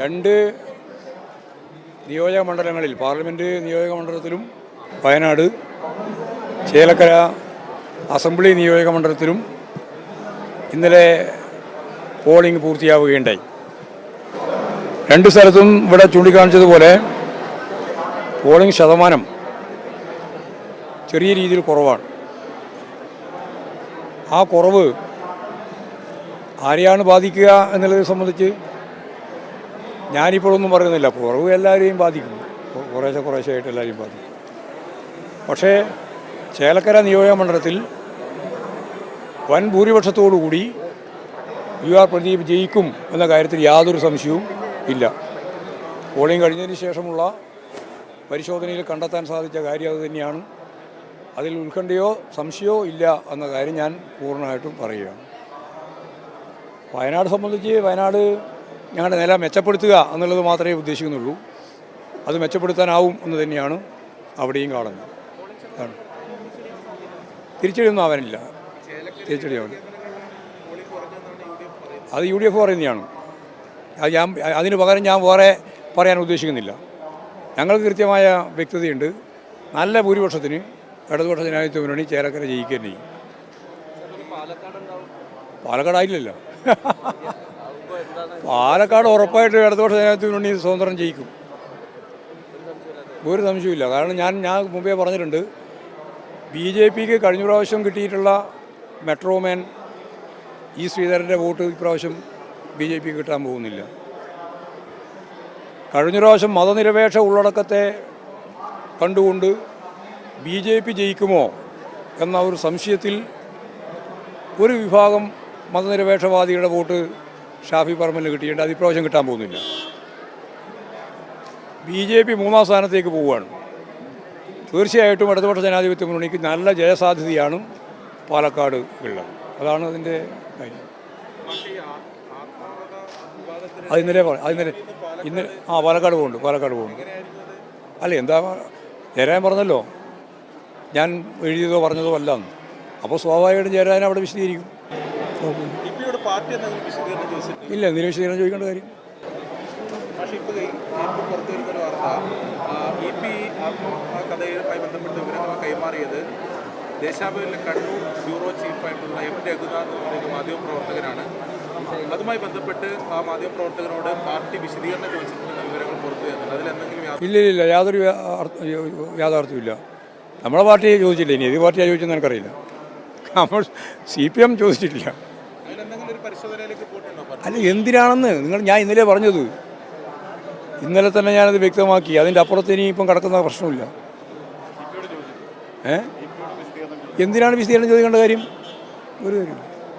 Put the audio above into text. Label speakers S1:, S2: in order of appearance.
S1: രണ്ട് നിയോജക മണ്ഡലങ്ങളിൽ പാർലമെന്റ് നിയോജക മണ്ഡലത്തിലും വയനാട് ചേലക്കര അസംബ്ലി നിയോജക മണ്ഡലത്തിലും ഇന്നലെ പോളിംഗ് പൂർത്തിയാവുകയുണ്ടായി. രണ്ട് സ്ഥലത്തും ഇവിടെ ചൂണ്ടിക്കാണിച്ചതുപോലെ പോളിംഗ് ശതമാനം ചെറിയ രീതിയിൽ കുറവാണ്. ആ കുറവ് ആരെയാണ് ബാധിക്കുക എന്നുള്ളത് സംബന്ധിച്ച് ഞാനിപ്പോഴൊന്നും പറയുന്നില്ല. കുറവ് എല്ലാവരെയും ബാധിക്കും. കുറേശ്ശെ കുറേശ്ശെ ആയിട്ട് എല്ലാവരെയും ബാധിക്കും. പക്ഷേ ചേലക്കര നിയോജക മണ്ഡലത്തിൽ വൻ ഭൂരിപക്ഷത്തോടുകൂടി യു ആർ പ്രദീപ് ജയിക്കും എന്ന കാര്യത്തിൽ യാതൊരു സംശയവും ഇല്ല. പോളിംഗ് കഴിഞ്ഞതിന് ശേഷമുള്ള പരിശോധനയിൽ കണ്ടെത്താൻ സാധിച്ച കാര്യം അത് തന്നെയാണ്. അതിൽ ഉത്കണ്ഠയോ സംശയമോ ഇല്ല എന്ന കാര്യം ഞാൻ പൂർണമായിട്ടും പറയുകയാണ്. വയനാട് സംബന്ധിച്ച് വയനാട് ഞങ്ങളുടെ നില മെച്ചപ്പെടുത്തുക എന്നുള്ളത് മാത്രമേ ഉദ്ദേശിക്കുന്നുള്ളൂ. അത് മെച്ചപ്പെടുത്താനാവും എന്ന് തന്നെയാണ് അവിടെയും കാണുന്നത്. തിരിച്ചടിയൊന്നും ആവാനില്ല. തിരിച്ചടി ആവില്ല അത് യു ഡി എഫ് പറയുന്നതാണ്. അത് ഞാൻ അതിന് പകരം ഞാൻ വേറെ പറയാൻ ഉദ്ദേശിക്കുന്നില്ല. ഞങ്ങൾക്ക് കൃത്യമായ വ്യക്തതയുണ്ട്. നല്ല ഭൂരിപക്ഷത്തിന് ഇടതുപക്ഷ ജനാധിപത്യ മുന്നണി ചേലക്കര ജയിക്കുക തന്നെ ചെയ്യും പാലക്കാടായില്ലല്ലോ പാലക്കാട് ഉറപ്പായിട്ട് ഇടതുപക്ഷ ജനാധിപത്യ മുന്നണി സ്വതന്ത്രം ജയിക്കും. ഒരു സംശയമില്ല കാരണം ഞാൻ ഞാൻ മുമ്പേ പറഞ്ഞിട്ടുണ്ട്. ബി ജെ പിക്ക് കഴിഞ്ഞ പ്രാവശ്യം കിട്ടിയിട്ടുള്ള മെട്രോമാൻ ഈ ശ്രീധരന്റെ വോട്ട് ഇപ്രാവശ്യം ബി ജെ പിക്ക് കിട്ടാൻ പോകുന്നില്ല. കഴിഞ്ഞ പ്രാവശ്യം മതനിരപേക്ഷ ഉള്ളടക്കത്തെ കണ്ടുകൊണ്ട് ബി ജെ പി ജയിക്കുമോ എന്ന ഒരു സംശയത്തിൽ ഒരു വിഭാഗം മതനിരപേക്ഷവാദികളുടെ വോട്ട് ഷാഫി പറമ്പലിന് കിട്ടിയിട്ട് അത് ഇപ്രാവശ്യം കിട്ടാൻ പോകുന്നില്ല. ബി ജെ പി മൂന്നാം സ്ഥാനത്തേക്ക് പോവുകയാണ്. തീർച്ചയായിട്ടും ഇടതുപക്ഷ ജനാധിപത്യ മുന്നണിക്ക് നല്ല ജയസാധ്യതയാണ് പാലക്കാട് ഉള്ളത്. അതാണ് അതിന്റെ കാര്യം. അത് ഇന്നലെ അത് ഇന്നലെ ഇന്ന് ആ പാലക്കാട് പോകുന്നുണ്ട് പാലക്കാട് പോകുന്നുണ്ട്. അല്ല എന്താ ചേരാൻ പറഞ്ഞല്ലോ. ഞാൻ എഴുതിയതോ പറഞ്ഞതോ അല്ല അപ്പോൾ സ്വാഭാവികമായിട്ടും ചേരാൻ അവിടെ വിശദീകരിക്കും.
S2: ഇപ്പിയുടെ പാർട്ടി എന്തെങ്കിലും വിശദീകരണം ചോദിച്ചിട്ടില്ല
S1: ഇല്ല എന്തിനു വിശദീകരണം ചോദിക്കേണ്ട കാര്യം?
S2: പക്ഷേ ഇപ്പോൾ ഇപ്പോൾ പുറത്തു വരുന്നൊരു വാർത്ത ഇ പി കഥയുമായി ബന്ധപ്പെട്ട് വിവരങ്ങൾ കൈമാറിയത് ദേശാഭിമാനിലെ കണ്ണൂർ ബ്യൂറോ ചീഫായിട്ടുള്ള എം രഘുനാഥ് എന്ന് പറയുന്ന മാധ്യമപ്രവർത്തകനാണ്. അതുമായി ബന്ധപ്പെട്ട് ആ മാധ്യമപ്രവർത്തകനോട് പാർട്ടി വിശദീകരണം ചോദിച്ചിട്ടുണ്ടെന്ന വിവരങ്ങൾ പുറത്തു വരുന്നുണ്ട് യാതൊരു
S1: ഇല്ല ഇല്ല യാതൊരു യാഥാർത്ഥ്യമില്ല നമ്മളെ പാർട്ടിയെ ചോദിച്ചില്ല ഇനി ഏത് പാർട്ടിയാണ് ചോദിച്ചെന്ന് എനിക്കറിയില്ല. നമ്മൾ സി പി എം ചോദിച്ചിട്ടില്ല
S2: അതിലെന്തെങ്കിലും ഒരു പരിശോധനയിലേക്ക് പോയിട്ടുണ്ടോ പാർട്ടി
S1: അല്ല എന്തിനാണെന്ന് നിങ്ങൾ ഞാൻ ഇന്നലെ പറഞ്ഞത്. ഇന്നലെ തന്നെ ഞാനത് വ്യക്തമാക്കി. അതിന്റെ അപ്പുറത്ത് ഇനി ഇപ്പം കിടക്കുന്ന പ്രശ്നമില്ല. ഏ? എന്തിനാണ് വിശദീകരണം ചോദിക്കേണ്ട കാര്യം? ഒരു കാര്യമില്ല